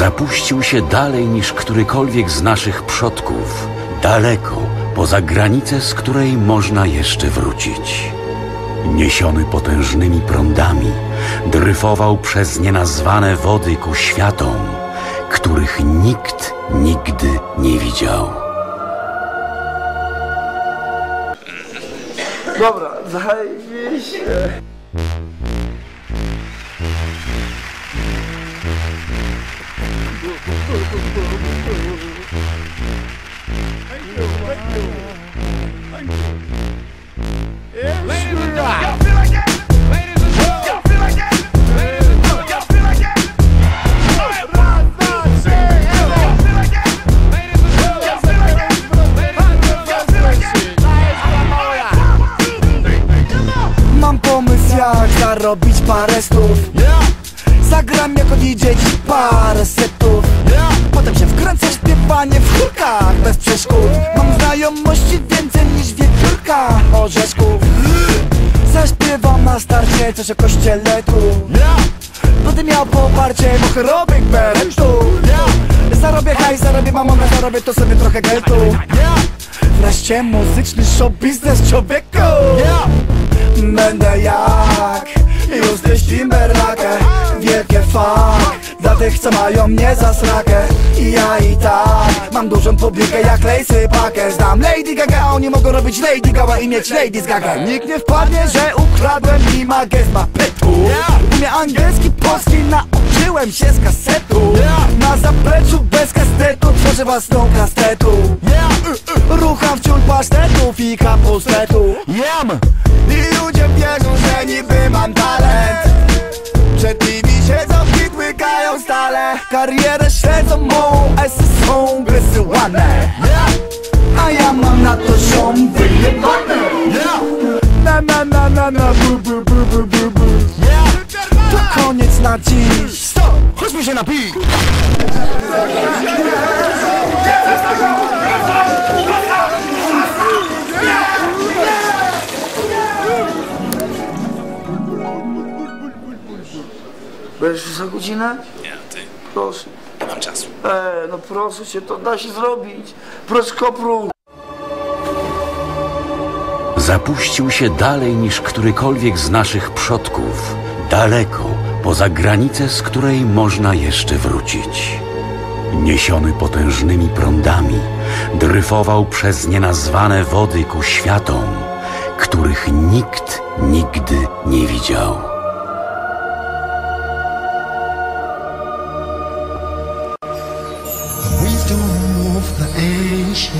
Zapuścił się dalej niż którykolwiek z naszych przodków, daleko poza granicę, z której można jeszcze wrócić. Niesiony potężnymi prądami, dryfował przez nienazwane wody ku światom, których nikt nigdy nie widział. Dobra, Mam pomysł jak parę stów. Zagram jako DJ parę setów Potem się wkręcę w śpiewanie w chórkach. Bez przeszkód. Mam znajomości więcej niż wiewiórka orzeszków Zaśpiewam na starcie coś o kościele tu Będę miał poparcie moherowych beretów Zarobię hajs, zarobię mamonę, zarobię to sobie trochę geltu. Wreszcie muzyczny show biznes człowieku. Będę jak Już Timberlake Wielkie fuck Dla tych co mają mnie za srakę ja i tak. Mam dużą publikę jak Lacey Pakę Znam Lady Gaga, a oni mogą robić Lady Gaga I mieć Lady z Gaga. Nikt nie wpadnie, że ukradłem imagę z mapetu Umie angielski, polski Nauczyłem się z kasetu. Na zapleczu bez kastetu Tworzę własną kastetu. Rucham wciąż pasztetów i kapustetu Karierę śledzą mą, esy są wysyłane A ja mam na to ziom wyjebane Na na na na na bu bu bu bu bu bu To koniec na dziś Stop! Chodźmy się napić! Będziesz za godzinę? Proszę. nie mam czasu. E, no proszę cię, to da się zrobić. Proszę kopru. Zapuścił się dalej niż którykolwiek z naszych przodków, daleko poza granicę, z której można jeszcze wrócić. Niesiony potężnymi prądami, dryfował przez nienazwane wody ku światom, których nikt nigdy nie widział. angel